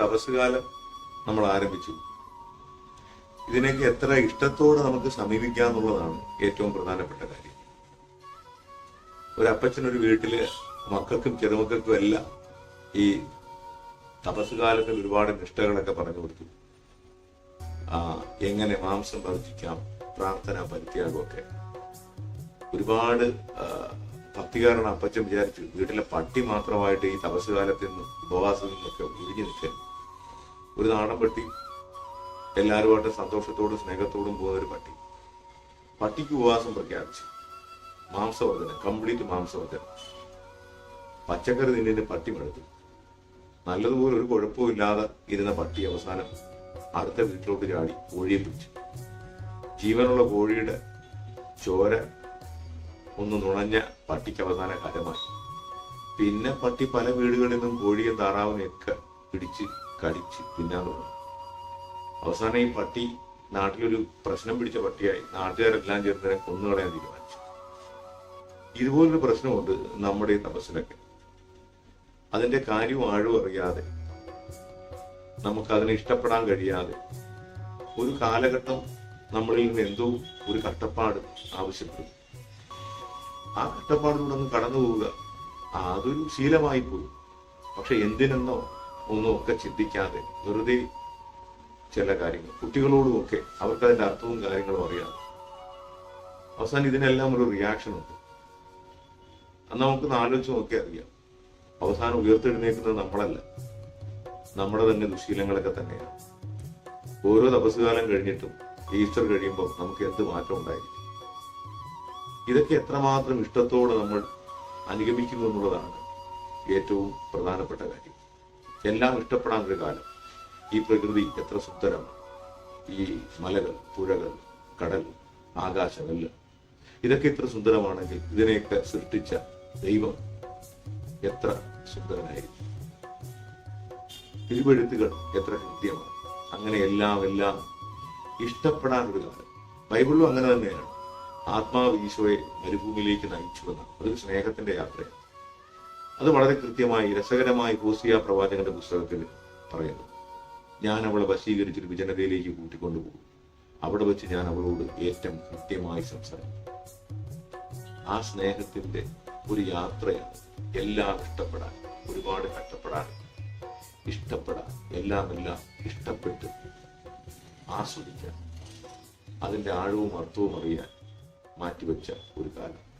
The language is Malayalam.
തപസ്സുകാലം നമ്മൾ ആരംഭിച്ചു. ഇതിനൊക്കെ എത്ര ഇഷ്ടത്തോടെ നമുക്ക് സമീപിക്കാം എന്നുള്ളതാണ് ഏറ്റവും പ്രധാനപ്പെട്ട കാര്യം. ഒരു അപ്പച്ചനൊരു വീട്ടിൽ മക്കൾക്കും ചെറുമക്കൾക്കും എല്ലാം ഈ തപസ്സുകാലത്തിൽ ഒരുപാട് നിഷ്ഠകളൊക്കെ പറഞ്ഞു കൊടുത്തു. ആ എങ്ങനെ മാംസം വർജിക്കാം പ്രാർത്ഥന പരിത്യാഗമൊക്കെ. ഒരുപാട് ഭക്തികാരൻ അപ്പച്ചൻ വിചാരിച്ചു. വീട്ടിലെ പട്ടി മാത്രമായിട്ട് ഈ തപസ്സുകാലത്തിൽ നിന്ന് ഉപവാസത്തിൽ നിന്നൊക്കെ ഒഴിഞ്ഞു നിൽക്കരുത് ഒരു നാടൻ പട്ടി. എല്ലാവരുമായിട്ട് സന്തോഷത്തോടും സ്നേഹത്തോടും പോകുന്ന ഒരു പട്ടി. പട്ടിക്ക് ഉപവാസം പ്രഖ്യാപിച്ചു. മാംസവർദ്ധന കംപ്ലീറ്റ് മാംസവർദ്ധന. പച്ചക്കറി നിന്നിന് പട്ടി മടുത്തു. നല്ലതുപോലെ ഒരു കുഴപ്പവും ഇല്ലാതെ ഇരുന്ന പട്ടി അവസാനം അടുത്ത വീട്ടിലോട്ട് ചാടി കോഴിയെ പിടിച്ചു. ജീവനുള്ള കോഴിയുടെ ചോര ഒന്ന് നുണഞ്ഞ പട്ടിക്ക് അവസാന കരമായി പിന്നെ പട്ടി പല വീടുകളിൽ നിന്നും കോഴിയും താറാവിനെയൊക്കെ പിടിച്ച് കടിച്ച് തിന്നാൻ തുടങ്ങി. അവസാനം ഈ പട്ടി നാട്ടിലൊരു പ്രശ്നം പിടിച്ച പട്ടിയായി. നാട്ടുകാരെല്ലാം ചേർന്നതിനെ കൊന്നുകളയാൻ തീരുമാനിച്ചു. ഇതുപോലൊരു പ്രശ്നമുണ്ട് നമ്മുടെ ഈ തപസ്സിലൊക്കെ അതിന്റെ കാര്യവും ആഴവും അറിയാതെ നമുക്ക് അതിനെ ഇഷ്ടപ്പെടാൻ കഴിയാതെ ഒരു കാലഘട്ടം നമ്മളിൽ നിന്ന് എന്തോ ഒരു കഷ്ടപ്പാട് ആവശ്യപ്പെടും ആ കഷ്ടപ്പാടിലൂടെ ഒന്ന് കടന്നു പോവുക. അതൊരു ശീലമായി പോയി. പക്ഷെ എന്തിനെന്നോ ഒന്നും ഒക്കെ ചിന്തിക്കാതെ വെറുതെ ചില കാര്യങ്ങൾ കുട്ടികളോടും ഒക്കെ അവർക്ക് അതിന്റെ അർത്ഥവും കാര്യങ്ങളും അറിയാം. അവസാനം ഇതിനെല്ലാം ഒരു റിയാക്ഷൻ ഉണ്ട്. അന്ന് നമുക്ക് ആലോചിച്ച് നോക്കി അറിയാം. അവസാനം ഉയർത്തെഴുന്നേക്കുന്നത് നമ്മളല്ല. നമ്മുടെ തന്നെ ദുശീലങ്ങളൊക്കെ തന്നെയാണ്. ഓരോ തപസ്സുകാലം കഴിഞ്ഞിട്ടും ഈസ്റ്റർ കഴിയുമ്പോൾ നമുക്ക് എന്ത് മാറ്റം ഉണ്ടായിരിക്കും? ഇതൊക്കെ എത്രമാത്രം ഇഷ്ടത്തോടെ നമ്മൾ അനുഗമിക്കുന്നു എന്നുള്ളതാണ് ഏറ്റവും പ്രധാനപ്പെട്ട കാര്യം. എല്ലാം ഇഷ്ടപ്പെടാൻ ഒരു കാലം. ഈ പ്രകൃതി എത്ര സുന്ദരമാണ്. ഈ മലകൾ പുഴകൾ കടൽ ആകാശം എല്ലാം ഇതൊക്കെ ഇത്ര സുന്ദരമാണെങ്കിൽ ഇതിനെയൊക്കെ സൃഷ്ടിച്ച ദൈവം എത്ര സുന്ദരനായിരിക്കും. തിരുവഴുത്തുകൾ എത്ര ഹൃദ്യമാണ് അങ്ങനെ എല്ലാം എല്ലാം ഇഷ്ടപ്പെടാൻ കാലം. ബൈബിളും അങ്ങനെ തന്നെയാണ്. ആത്മാവ് ഈശോയെ മരുഭൂമിയിലേക്ക് നയിച്ചു എന്നാണ് അതൊരു സ്നേഹത്തിന്റെ യാത്രയാണ് അത് വളരെ കൃത്യമായി രസകരമായി ഹോസിയ പ്രവാചകന്റെ പുസ്തകത്തിൽ പറയുന്നു. ഞാൻ അവളെ വശീകരിച്ചൊരു വിജനതയിലേക്ക് കൂട്ടിക്കൊണ്ടുപോകും. അവിടെ വെച്ച് ഞാൻ അവളോട് ഏറ്റവും കൃത്യമായി സംസാരിക്കും. ആ സ്നേഹത്തിന്റെ ഒരു യാത്രയാണ് എല്ലാം ഇഷ്ടപ്പെടാൻ ഒരുപാട് കഷ്ടപ്പെടാൻ ഇഷ്ടപ്പെടാൻ എല്ലാം എല്ലാം ഇഷ്ടപ്പെട്ട് ആസ്വദിക്കാൻ അതിന്റെ ആഴവും അർത്ഥവും അറിയാൻ മാറ്റിവെച്ച ഒരു കാലം.